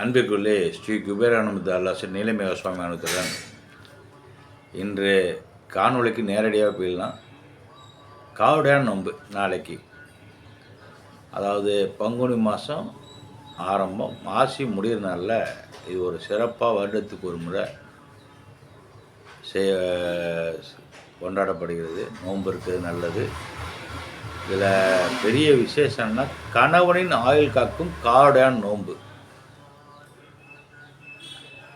அன்பிற்குள்ளே ஸ்ரீ குபேரானந்த அல்லாச நீலமேக சுவாமி அனுத்துடன் இன்று காணொளிக்கு நேரடியாக போயிடலாம். காவடியான நோன்பு நாளைக்கு. அதாவது பங்குனி மாதம் ஆரம்பம். மாசி முடிகிறனால இது ஒரு சிறப்பாக வருடத்துக்கு ஒரு முறை செய் கொண்டாடப்படுகிறது. நோன்பு இருக்கிறது நல்லது. இதில் பெரிய விசேஷம்னா கணவனின் ஆயுள் காக்கும் காவடியான நோன்பு.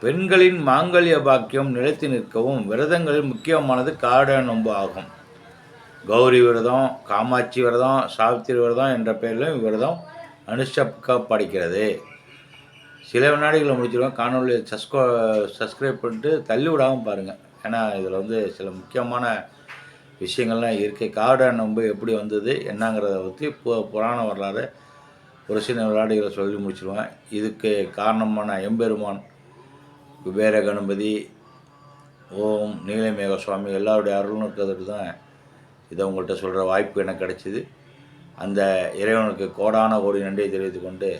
பெண்களின் மாங்கல்ய பாக்கியம் நிலைத்து நிற்கவும் விரதங்களில் முக்கியமானது காட நோன்பு ஆகும். கௌரி விரதம் காமாட்சி விரதம் சாவித்திரி விரதம் என்ற பெயரிலும் இவ்விரதம் அனுஷ்டப்படுகிறது சில வினாடிகளை முடிச்சிடுவோம் காணொலியை சஸ்கோ சப்ஸ்கிரைப் பண்ணிட்டு தள்ளி விடாமல் பாருங்கள் ஏன்னா இதில் வந்து சில முக்கியமான விஷயங்கள்லாம் இருக்குது காட நோன்பு எப்படி வந்தது என்னங்கிறத பற்றி பு புராண வரலாறு ஒரு சில விளையாடுகளை சொல்லி முடிச்சிடுவேன் இதுக்கு காரணமான எம்பெருமான் குபேர கணபதி ஓம் நீலமேக சுவாமி எல்லாருடைய அருளும் இருக்கிறதுக்கு தான் இதை உங்கள்கிட்ட சொல்கிற வாய்ப்பு எனக்கு கிடைச்சிது. அந்த இறைவனுக்கு கோடான கோடி நன்றியை தெரிவித்து கொண்டு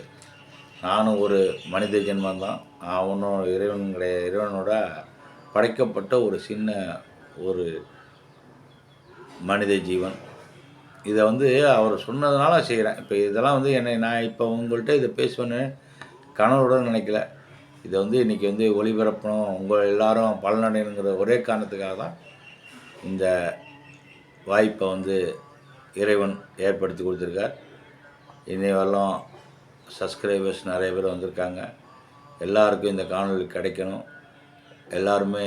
நானும் ஒரு மனித ஜென்மந்தான் அவனும் இறைவன் கிடையாது இறைவனோட படைக்கப்பட்ட ஒரு சின்ன ஒரு மனித ஜீவன். இதை வந்து அவர் சொன்னதுனால செய்கிறேன் இப்போ இதெல்லாம் வந்து என்னை நான் இப்போ உங்கள்கிட்ட இதை பேசுவேன்னு கனவோட நினைக்கல. இதை வந்து இன்றைக்கி வந்து ஒளிபரப்பணும். உங்கள் எல்லாரும் பலனடையணுங்கிற ஒரே காரணத்துக்காக தான் இந்த வாய்ப்பை வந்து இறைவன் ஏற்படுத்தி கொடுத்துருக்கார். இன்னை வரலாம் சப்ஸ்கிரைபர்ஸ் நிறைய பேர் வந்திருக்காங்க. எல்லாருக்கும் இந்த காணொலி கிடைக்கணும். எல்லாருமே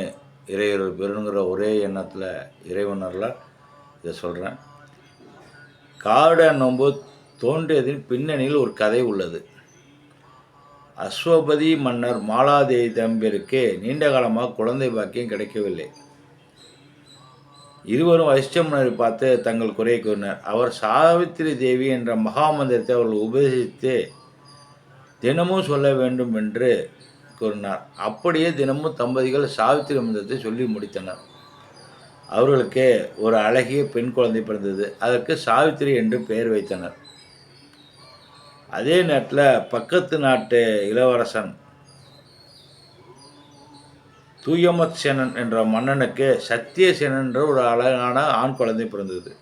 இறையர்கள் பெறணுங்கிற ஒரே எண்ணத்தில் இறைவனரில் இதை சொல்கிறேன் காட நோன்பு தோன்றியதின் பின்னணியில் ஒரு கதை உள்ளது. அஸ்வபதி மன்னர் மாலாதேவி தம்பியருக்கு நீண்ட காலமாக குழந்தை பாக்கியம் கிடைக்கவில்லை. இருவரும் வசிஷ்ட முன்னரை பார்த்து தங்கள் குறையை கூறினர். அவர் சாவித்திரி தேவி என்ற மகாமந்திரத்தை அவர்கள் உபதேசித்து தினமும் சொல்ல வேண்டும் என்று கூறினார். அப்படியே தினமும் தம்பதிகள் சாவித்திரி மந்திரத்தை சொல்லி முடித்தனர். அவர்களுக்கு ஒரு அழகிய பெண் குழந்தை பிறந்தது. அதற்கு சாவித்திரி என்று பெயர் வைத்தனர். அதே நேரத்தில் பக்கத்து நாட்டு இளவரசன் தூயமத் சேனன் என்ற மன்னனுக்கு சத்தியசேனன் என்ற ஒரு அழகான ஆண் குழந்தை பிறந்தது.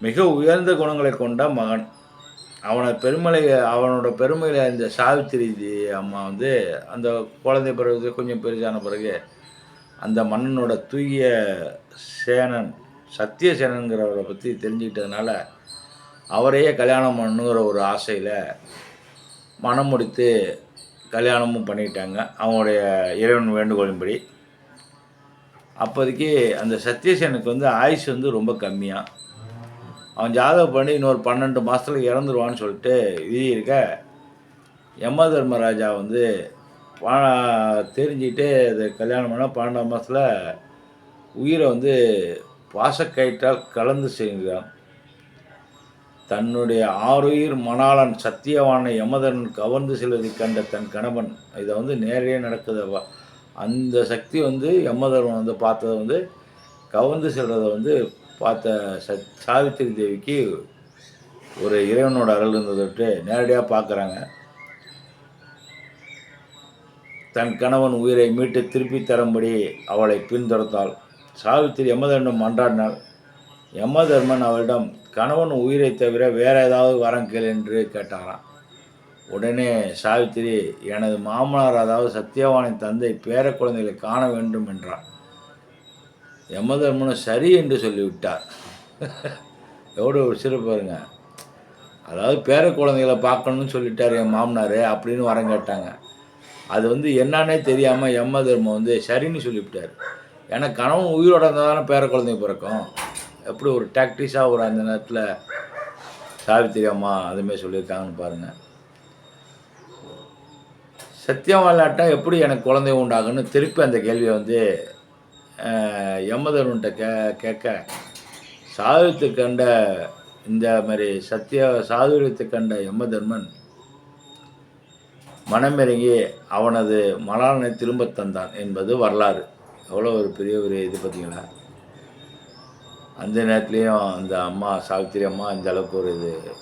மிக உயர்ந்த குணங்களை கொண்ட மகன். அவனை பெருமலை அவனோட பெருமையில் இந்த சாவித்திரி அம்மா வந்து அந்த குழந்தை பிறகு கொஞ்சம் பெருசான பிறகு அந்த மன்னனோட தூய சேனன் சத்தியசேனனுங்கிறவரை பற்றி தெரிஞ்சுக்கிட்டதுனால அவரையே கல்யாணம் பண்ணுங்கிற ஒரு ஆசையில் மனம் முடித்து கல்யாணமும் பண்ணிட்டாங்க. அவங்களுடைய இறைவன் வேண்டுகோளின்படி. அப்போதைக்கு அந்த சத்யசேனுக்கு வந்து ஆயுஸ் வந்து ரொம்ப கம்மியாக அவன் ஜாதகம் பண்ணி இன்னொரு பன்னெண்டு மாதத்தில் இறந்துருவான்னு சொல்லிட்டு இது இருக்க யம தர்மராஜா வந்து பா தெரிஞ்சுக்கிட்டு அது கல்யாணம் பண்ணால் பன்னெண்டாம் மாதத்தில் உயிரை வந்து பாசக்கயிற்றால் கலந்து செய்கிறான். தன்னுடைய ஆறுயிர் மணாளன் சத்தியவானை யமதன் கவர்ந்து செல்வதை கண்ட தன் கணவன். இதை வந்து நேரடியாக நடக்குது. அந்த சக்தி வந்து யமதர்மன் வந்து பார்த்ததை வந்து கவர்ந்து செல்றதை வந்து பார்த்த சத் சாவித்திரி தேவிக்கு ஒரு இறைவனோட அருள் இருந்ததை விட்டு நேரடியாக பார்க்குறாங்க. தன் கணவன் உயிரை மீட்டு திருப்பி தரும்படி அவளை பின்தொடர்த்தாள் சாவித்திரி யமதர்மன் மன்றாடினாள். யமதர்மன் அவளிடம் கணவன் உயிரை தவிர வேற ஏதாவது வரம் கேள் என்று கேட்டாராம். உடனே சாவித்திரி எனது மாமனார் அதாவது சத்யவானின் தந்தை பேர குழந்தைகளை காண வேண்டும் என்றார் யமதர்மனும் சரி என்று சொல்லிவிட்டார். எவ்வளோ ஒரு சிறப்பு பாருங்க. அதாவது பேர குழந்தைகளை பார்க்கணும்னு சொல்லிட்டார் என் மாமனார் அப்படின்னு வரம் கேட்டாங்க. அது வந்து என்னன்னே தெரியாமல் யம தர்மம் வந்து சரின்னு சொல்லிவிட்டார். ஏன்னா கணவன் உயிரோட இருந்தால் தானே பேர குழந்தைங்க பிறக்கும்? எப்படி ஒரு டாக்டிஸாக ஒரு அந்த நேரத்தில் சாவித்திரி அம்மா அதுமாரி சொல்லியிருக்காங்கன்னு பாருங்கள் சத்தியம் விளையாட்டா எப்படி எனக்கு குழந்தை உண்டாகுன்னு திருப்பி அந்த கேள்வியை வந்து யமதருன்ட்ட கே கேட்க சாவித்து கண்ட இந்த மாதிரி சத்திய சாதுரியத்தை கண்ட யமதர்மன் மனமிறங்கி அவனது மலாலனை திரும்ப தந்தான் என்பது வரலாறு. எவ்வளோ ஒரு பெரிய ஒரு இது பார்த்தீங்களா அந்த நேரத்துலேயும் அந்த அம்மா சாவித்திரி அம்மா இந்த அளவுக்கு ஒரு இது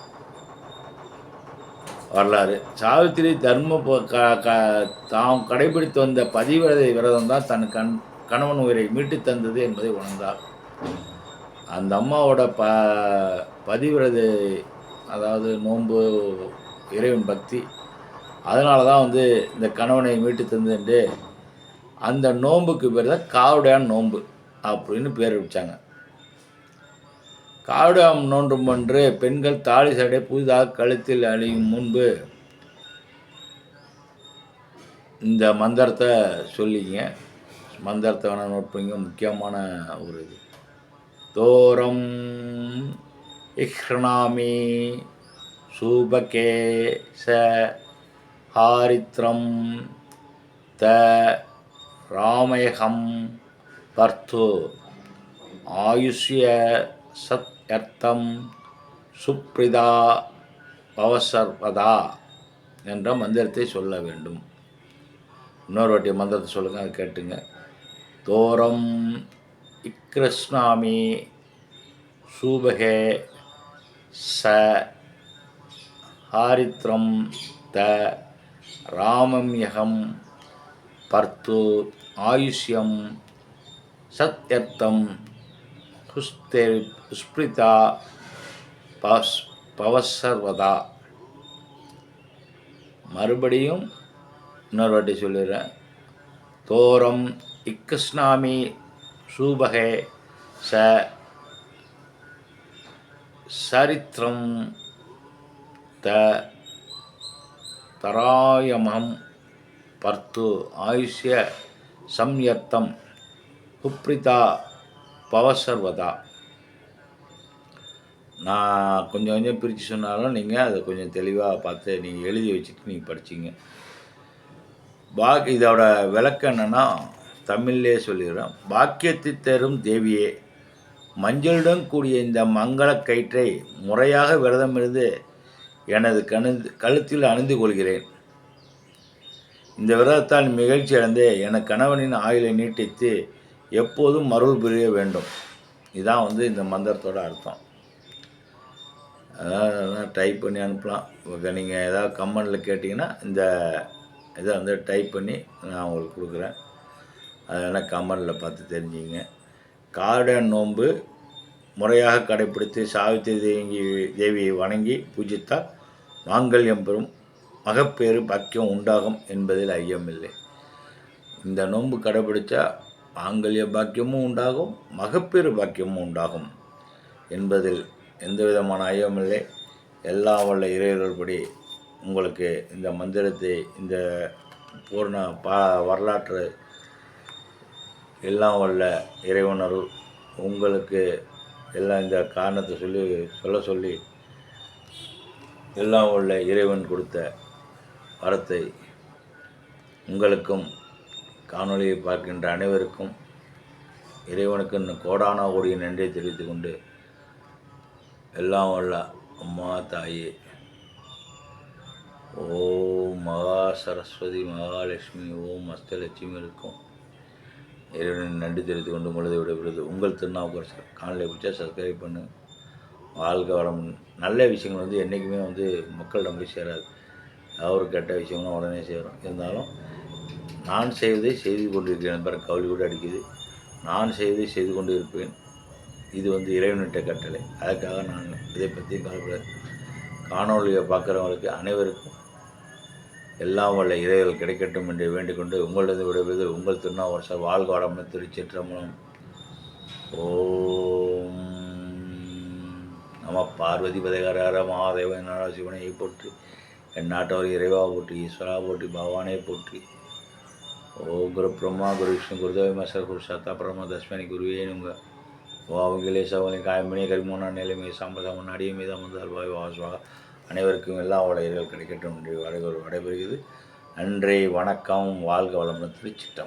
வரலாறு. சாவித்திரி தர்ம க- க- தாம் கடைபிடித்து வந்த பதிவிரதை விரதம் தான் தன் கண் கணவன் உயிரை மீட்டு தந்தது என்பதை உணர்ந்தார். அந்த அம்மாவோட ப பதிவிரதை அதாவது நோன்பு இறைவன் பக்தி அதனால தான் வந்து இந்த கணவனை மீட்டு தந்தது அந்த நோன்புக்கு பேர் தான் காவடையான் நோன்பு அப்படின்னு பேர் வச்சாங்க. காவிடம் நோன்றும் ஒன்று பெண்கள் தாலி சடை புதிதாக கழுத்தில் அணியும் முன்பு. இந்த மந்திரத்தை சொல்லிங்க. மந்திரத்தை வேணால் நோட் பண்ணிங்க முக்கியமான ஒரு இது. தோரம் இஹ்ரணாமி சூபகேச ஹாரித்ரம் த ராமயகம் பர்த்து. ஆயுஷ்ய சத் யர்த்தம் சுப்ரிதா பவசர்வதா என்ற மந்திரத்தை சொல்ல வேண்டும். இன்னொரு வாட்டி மந்திரத்தை சொல்லுங்க அதை கேட்டுங்க. தோரம் இக்ருஷ்ணாமி சூபகே ச ஹாரித்ரம் த ராமம்யகம் பர்த்து ஆயுஷ்யம் சத்யர்த்தம் புஸ்தே புஷ்பிரிதா பஸ் பவசர்வதா மறுபடியும் இன்னொரு வாட்டி சொல்லிடுறேன். தோரம் இக்கிருஷ்ணாமி சூபகே ச சரித்திரம் த தராயமம் பர்த்து ஆயுஷ்ய சம்யர்த்தம் குப்ரிதா பவசர்வதா நான் கொஞ்சம் கொஞ்சம் பிரித்து சொன்னாலும் நீங்கள் அதை கொஞ்சம் தெளிவாக பார்த்து நீங்கள் எழுதி வச்சுட்டு நீங்கள் படிச்சிங்க. பாக் இதோட விளக்கம் என்னென்னா தமிழ்லே சொல்லிடுறேன். பாக்கியத்தை தரும் தேவியே மஞ்சளுடன் கூடிய இந்த மங்கள கயிற்றை முறையாக விரதமிருந்து எனது கணு கழுத்தில் அணிந்து கொள்கிறேன். இந்த விரதத்தால் மிகழ்ச்சி அடைந்து என கணவனின் ஆயுளை நீட்டித்து எப்போதும் மருள் புரிய வேண்டும். இதான் வந்து இந்த மந்திரத்தோட அர்த்தம். அதாவது டைப் பண்ணி அனுப்பலாம். இப்போ நீங்கள் ஏதாவது கமெண்டில் கேட்டிங்கன்னா இந்த இதை வந்து டைப் பண்ணி நான் உங்களுக்கு கொடுக்குறேன். அதெல்லாம் கமெண்டில் பார்த்து தெரிஞ்சுங்க கார்டன் நோன்பு முறையாக கடைப்பிடித்து சாவித்திரி தேவி தேவியை வணங்கி பூஜித்தால் மாங்கல்யம் பெறும் மகப்பேறு பாக்கியம் உண்டாகும் என்பதில் ஐயமில்லை. இந்த நோன்பு கடைப்பிடிச்சா ஆங்கல்ய பாக்கியமும் உண்டாகும் மகப்பேறு பாக்கியமும் உண்டாகும். என்பதில் எந்த விதமான ஐயமில்லை எல்லாம் வல்ல இறைவர்கள்படி உங்களுக்கு இந்த மந்திரத்தை இந்த பூர்ண பா வரலாற்று எல்லாம் வல்ல இறைவனருள் உங்களுக்கு எல்லாம் இந்த காரணத்தை சொல்லி சொல்ல சொல்லி எல்லாம் உள்ள இறைவன் கொடுத்த வரத்தை உங்களுக்கும் காணொளியை பார்க்கின்ற அனைவருக்கும் இறைவனுக்கு இன்னும் கோடான கோடிய நன்றியை தெரிவித்து கொண்டு எல்லாம் வல்ல அம்மா தாயே. ஓம் மகா சரஸ்வதி மகாலட்சுமி ஓம் அஸ்தலட்சுமி இருக்கும். இறைவனின் நன்றி தெரிவித்து கொண்டு உங்களது விடைபெறுவது உங்கள் திருநாவுக்கரசர். காணொலியை பிடிச்சா சப்ஸ்கிரைப் பண்ணு. வாழ்க வரம் நல்ல விஷயங்கள் வந்து என்றைக்குமே வந்து மக்களிடம் போய் சேராது. ஏதாவது ஒரு கெட்ட விஷயங்களும் உடனே சேரும். இருந்தாலும் நான் செய்வதை செய்து கொண்டிருக்கிறேன் பிற கவலை கூட அடிக்குது. நான் செய்வதை செய்து கொண்டு இருப்பேன் இது வந்து இறைவனிட்ட கட்டளை. அதுக்காக நான் இதை பற்றி கவலைப்பட காணொலியை பார்க்குறவங்களுக்கு அனைவருக்கும் எல்லாம் வல்ல இறைகள் கிடைக்கட்டும் என்று வேண்டிக்கொண்டு உங்களது விடுவது உங்கள் திருநாவரசர் வாழ்க வளமுடன் திருச்சிற்றம்பலம். ஓம் நம பார்வதி பதகர மகாதேவன் நாராசிவனையை போற்றி என் நாட்டவர் இறைவா போற்றி ஈஸ்வரா போற்றி பகவானே போற்றி. ஓ குரு பிரம்மா குரு விஷ்ணு குருதேவ மசர் குரு சத்தா பிரம்ம தஸ்மனி குருவே நுங்க வாவுகளே சவலை காயமணி கரிமூனா நிலைமை சாம்பசாமன் அடிய மீது அமர்ந்தால் வாய் வாசுவாக அனைவருக்கும் எல்லா உலகிகள் கிடைக்கட்டும் என்று வரைவர் விடைபெறுகிறது நன்றி வணக்கம் வாழ்க வளமுடன் திருச்சிட்டம்